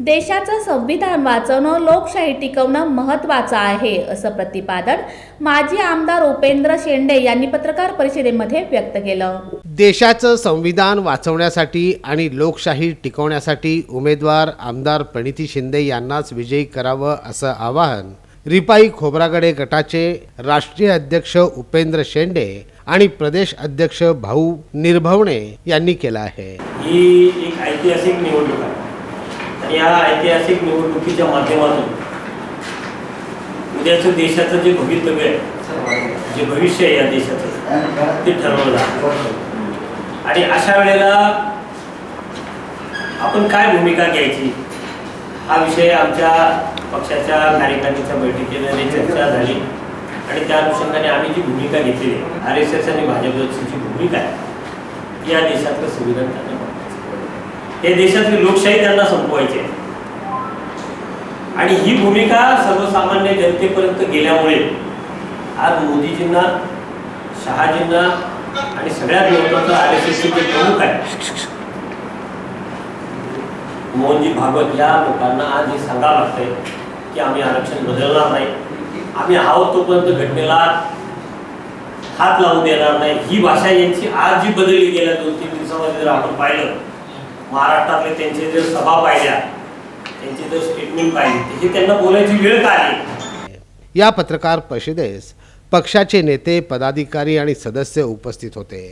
देशाचं संविधान वाचवणं लोकशाही टिकवणं महत्त्वाचं आहे असं प्रतिपादन माजी आमदार उपेंद्र शेंडे यांनी पत्रकार परिषदेमध्ये व्यक्त केलं. देशाचं संविधान वाचवण्यासाठी आणि लोकशाही टिकवण्यासाठी उमेदवार आमदार प्रणिती शिंदे यांनाच विजयी करावं असं आवाहन रिपाई खोब्रागडे गटाचे राष्ट्रीय अध्यक्ष उपेंद्र शेंडे आणि प्रदेश अध्यक्ष भाऊ निर्भवणे यांनी केलं आहे. ही एक ऐतिहासिक निवडणूक आहे. या ऐतिहासिक निवडणुकीच्या माध्यमातून उद्याचं देशाचं जे भवितव्य आहे जे भविष्य आहे या देशाचं ते ठरवलं आणि अशा वेळेला आपण काय भूमिका घ्यायची? हा विषय आमच्या पक्षाच्या कार्यकारिणीच्या बैठकीमध्ये चर्चा झाली. आणि त्या अनुषंगाने आम्ही जी भूमिका घेतली आर एस एस आणि भाजपची जी भूमिका आहे या देशातलं संविधान त्यांना हे देशातली लोकशाही त्यांना संपवायची आहे. आणि ही भूमिका सर्वसामान्य जनतेपर्यंत गेल्यामुळे आज मोदीजींना शहाजींना आणि सगळ्यात महत्वाचं आर एस एसचे जे प्रमुख आहे मोहनजी भागवत या लोकांना आज हे सांगावं लागतंय की आम्ही आरक्षण बदलणार नाही. आम्ही आहोत तोपर्यंत घटनेला हात लावून देणार नाही. ही भाषा यांची आज जी बदलली गेल्या दोन तीन दिवसामध्ये जर आपण पाहिलं महाराष्ट्रातले त्यांचे जर सभा पाहिल्या त्यांची जर स्टेटमेंट पाहिली हे त्यांना बोलायची वेळ का आली? या पत्रकार परिषदेस पक्षाचे नेते पदाधिकारी आणि सदस्य उपस्थित होते.